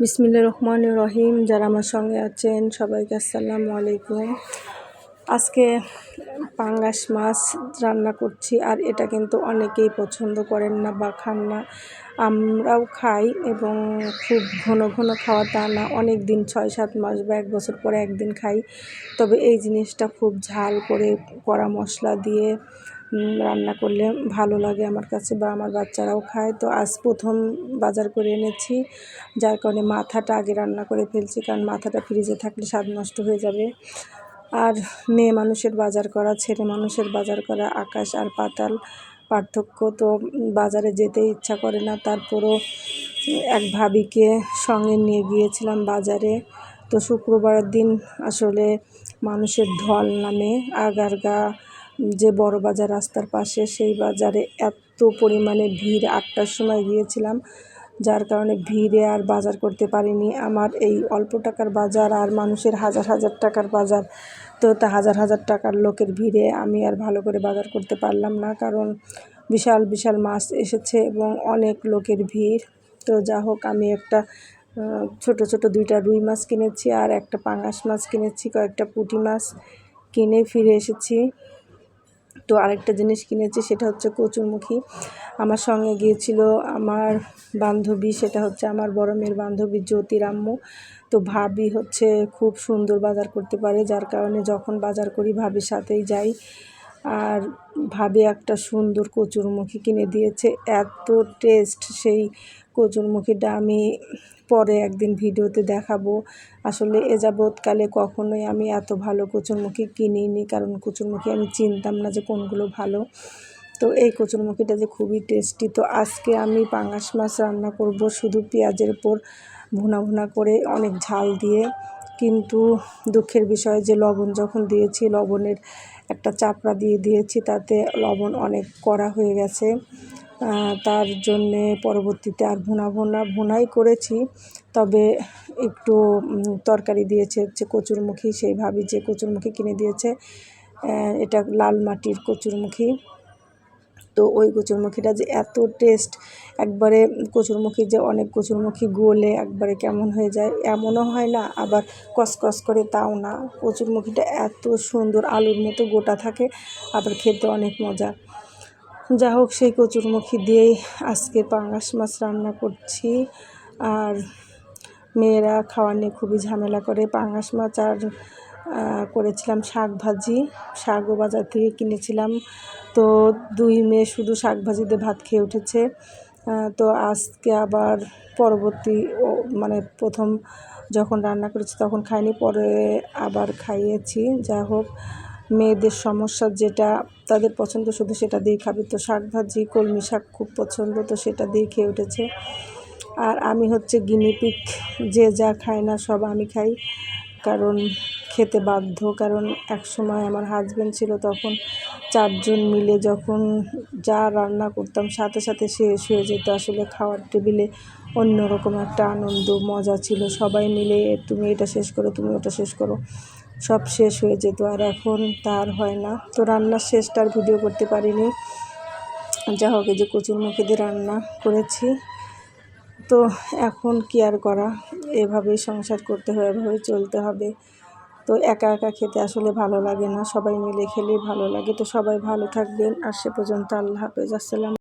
বিসমিল্লা রহমান রহিম। যারা আমার সঙ্গে আছেন, সবাইকে আসসালামু আলাইকুম। আজকে পাঙ্গাস মাছ রান্না করছি, আর এটা কিন্তু অনেকেই পছন্দ করেন না বা খান না। আমরাও খাই এবং খুব ঘন ঘন খাওয়া তা না। অনেক দিন ছয় সাত মাস বা এক বছর পরে একদিন খাই। তবে এই জিনিসটা খুব ঝাল করে কড়া মশলা দিয়ে রান্না করলে ভালো লাগে আমার কাছে বা আমার বাচ্চারাও খায়। তো আজ প্রথম বাজার করে এনেছি, যার কারণে মাথাটা আগে রান্না করে ফেলছি, কারণ মাথাটা ফ্রিজে থাকলে স্বাদ নষ্ট হয়ে যাবে। আর মেয়ে মানুষের বাজার করা, ছেলে মানুষের বাজার করা, আকাশ আর পাতাল পার্থক্য তো বাজারে যেতে ইচ্ছা করে না। তারপরও এক ভাবিকে সঙ্গে নিয়ে গিয়েছিলাম বাজারে। তো শুক্রবারের দিন আসলে মানুষের ঢল নামে আগারগা যে বড় বাজার রাস্তার পাশে সেই বাজারে এত পরিমাণে ভিড় আটটার সময় গিয়েছিলাম, যার কারণে ভিড়ে আর বাজার করতে পারিনি। আমার এই অল্প টাকার বাজার আর মানুষের হাজার হাজার টাকার বাজার, তো তা হাজার হাজার টাকার লোকের ভিড়ে আমি আর ভালো করে বাজার করতে পারলাম না, কারণ বিশাল বিশাল মাছ এসেছে এবং অনেক লোকের ভিড়। তো যা হোক, আমি একটা ছোট ছোট দুইটা রুই মাছ কিনেছি আর একটা পাঙাশ মাছ কিনেছি, কয়েকটা পুঁটি মাছ কিনে ফিরে এসেছি। তো আরেকটা জিনিস কিনেছি, সেটা হচ্ছে কচুরমুখী আমার সঙ্গে গিয়েছিল আমার বান্ধবী, সেটা হচ্ছে আমার বড় মেয়ের বান্ধবী জ্যোতিরাম্মু। তো ভাবি হচ্ছে খুব সুন্দর বাজার করতে পারে, যার কারণে যখন বাজার করি ভাবির সাথেই যাই। আর ভাবে একটা সুন্দর কচুরমুখী কিনে দিয়েছে। এত টেস্ট সেই কচুরমুখীটা আমি পরে একদিন ভিডিওতে দেখাবো। আসলে এ যাবৎকালে কখনোই আমি এত ভালো কচুরমুখী কিনিনি, কারণ কচুরমুখী আমি চিনতাম না যে কোনগুলো ভালো। তো এই কচুরমুখীটা যে খুবই টেস্টি তো আজকে আমি পাঙাশ মাছ রান্না করব শুধু পেঁয়াজের উপর ভুনা ভুনা করে, অনেক ঝাল দিয়ে। কিন্তু দুঃখের বিষয় যে লবণ যখন দিয়েছি, লবণের একটা চাপড়া দিয়ে দিয়েছি, তাতে লবণ অনেক কড়া হয়ে গেছে। তার জন্যে পরবর্তীতে আর ভুনা ভুনা, ভুনাই করেছি। তবে একটু তরকারি দিয়েছে হচ্ছে কচুরমুখী সেই ভাবি যে কচুরমুখী কিনে দিয়েছে এটা লাল মাটির কচুরমুখী। তো ওই কচুরমুখীটা যে এত টেস্ট একবারে কচুরমুখী যে অনেক কচুরমুখী গোলে একবারে কেমন হয়ে যায়, এমনও হয় না, আবার কসকস করে তাও না। কচুরমুখীটা এত সুন্দর, আলুর মতো গোটা থাকে, আবার খেতে অনেক মজা। যা হোক, সেই কচুরমুখী দিয়েই আজকে পাঙাশ মাছ রান্না করছি। আর মেয়েরা খাওয়া নিয়ে খুবই ঝামেলা করে পাঙাশ মাছ আর করেছিলাম শাক ভাজি। শাকও বাজার থেকে কিনেছিলাম। তো দুই মেয়ে শুধু শাক ভাজিতে ভাত খেয়ে উঠেছে। তো আজকে আবার পরবর্তী মানে প্রথম যখন রান্না করেছি তখন খাইনি, পরে আবার খাইয়েছি। যা হোক, মেয়েদের সমস্যা যেটা, তাদের পছন্দ শুধু সেটা দিয়েই খাবে। তো শাক ভাজি, কলমি শাক খুব পছন্দ, তো সেটা দিয়ে খেয়ে উঠেছে। আর আমি হচ্ছে গিনিপিক যে যা খায় না সব আমি খাই। কারণ খেতে বাধ্য। কারণ এক সময় আমার হাজব্যান্ড ছিল তখন চারজন মিলে যখন যা রান্না করতাম সাথে সাথে শেষ হয়ে যেত। আসলে খাওয়ার টেবিলে অন্যরকম একটা আনন্দ, মজা ছিল। সবাই মিলে, তুমি এটা শেষ করো, তুমি ওটা শেষ করো। সব শেষ হয়ে যেত। আর এখন তার হয় না। তো রান্নার শেষটার ভিডিও করতে পারিনি। যা হোক যে কচুর মুখে দিয়ে রান্না করেছি। তো এখন কি আর করা? এভাবেই সংসার করতে হবে এভাবেই চলতে হবে। তো একা একা খেতে আসলে ভালো লাগে না। সবাই মিলে খেলেই ভালো লাগে। তো সবাই ভালো থাকবেন। আর সে পর্যন্ত আল্লাহ হাফেজ। আসসালাম